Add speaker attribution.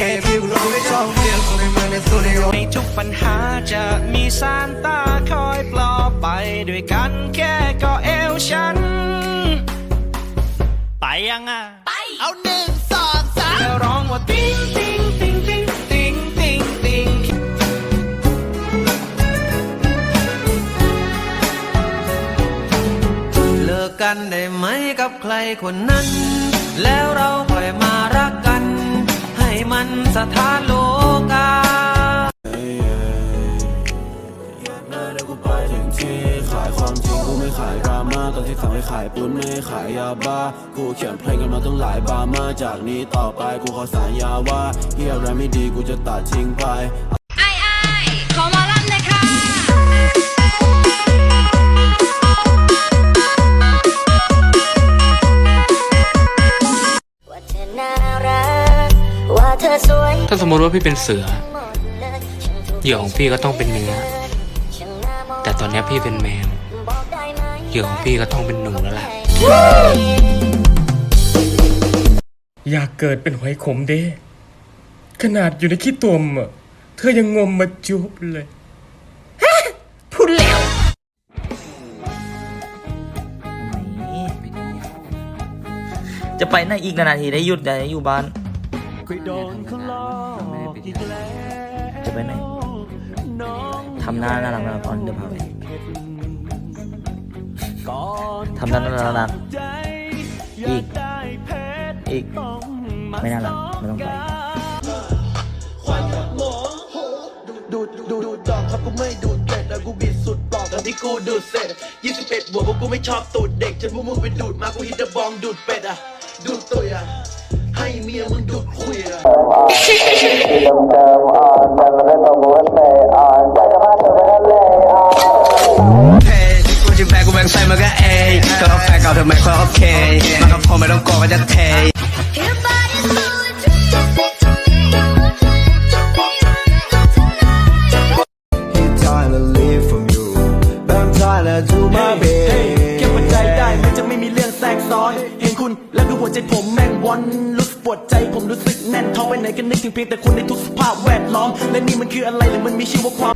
Speaker 1: เคพี่กูรู้ไม่ชอบเรียนคนในเมืองในสตูดิโอ
Speaker 2: ในทุกปัญหาจะมีซานต้าคอยปลอบไปด้วยกันแค่ก็เอวฉัน ไปยังอะ
Speaker 3: เอาหนึ่งสองสาม
Speaker 2: แล้วร้องว่าติ๊งติ๊งติ๊งติ๊งติ๊งติ๊งติ๊ง
Speaker 1: เลิกกันได้ไหมกับใครคนนั้น แล้วเราค่อย สถานโลกา
Speaker 4: แม่เดี๋ยวกูไปถึงที่ขายความจริงกูไม่ขายดราม่าตอนที่สั่งให้ขายปุ้นไม่ขายยาบ้า กูเขียนเพลงกันมาตั้งหลายบามาจากนี้ต่อไปกูขอสัญญาว่าเฮียอะไรไม่ดีกูจะตัดทิ้งไป
Speaker 5: ถ้าสมมติว่าพี่เป็นเสือ
Speaker 6: หมดเลยฉันถูก
Speaker 5: เหยื่อของพี่ก็ต้องเป็นเนื้อ
Speaker 6: ฉันน่ามง
Speaker 5: แต่ตอนนี้พี่เป็นแมว
Speaker 6: บอกได้ไหม
Speaker 5: เหยื่อของพี่ก็ต้องเป็นหนูแล้วล่ะ
Speaker 7: อยากเกิดเป็นหอยขมเด้ ขนาดอยู่ในขี้ตวมอะเธอยังงมมาจุบเลย พูดแล้ว
Speaker 8: จะไปไหนอีกนาทีได้หยุดได้อยู่บ้าน
Speaker 3: ไปโดนเขาหลอกอีกแล้ว
Speaker 8: จะไปไหนทำหน้าน่ารักน่ารักก่อนเดี๋ยวพาไปทำหน้าน่ารักน่ารักอีกอีกไม่น่ารักไม่ต้องไป
Speaker 3: ดูดดูดูดอกครับกูไม่ดูดเกล็ดแล้วกูบิดสุดปอกตอนที่กูดูดเสร็จ21บวกเพราะกูไม่ชอบตูดเด็กจนพวกมึงไปดูดมากูฮิตเดอะบองดูดเป็ดอะดูดตุยอะ ให้เมียมึงดูดคุยอะ
Speaker 1: เฮ้ยกูจะแพ้กูแบ่งใส่มันก็เอยก็เอาแฟนเก่าเธอไม่ค่อยโอเคมันก็พอไม่ต้องกลัวก็จะเท
Speaker 6: Your body's moving tonight.
Speaker 4: trying to live from you but I'm trying to do my best
Speaker 3: ใจได้มันจะไม่มีเรื่องแทรกซ้อน เห็นคุณแล้วดูหัวใจผมแม่งวันรู้สึกปวดใจผมรู้สึกแน่นท้องไปไหนกันึกถึงเพียงแต่คุณในทุกสภาพแวดล้อม และนี่มันคืออะไรหรือมันมีชื่อว่าความ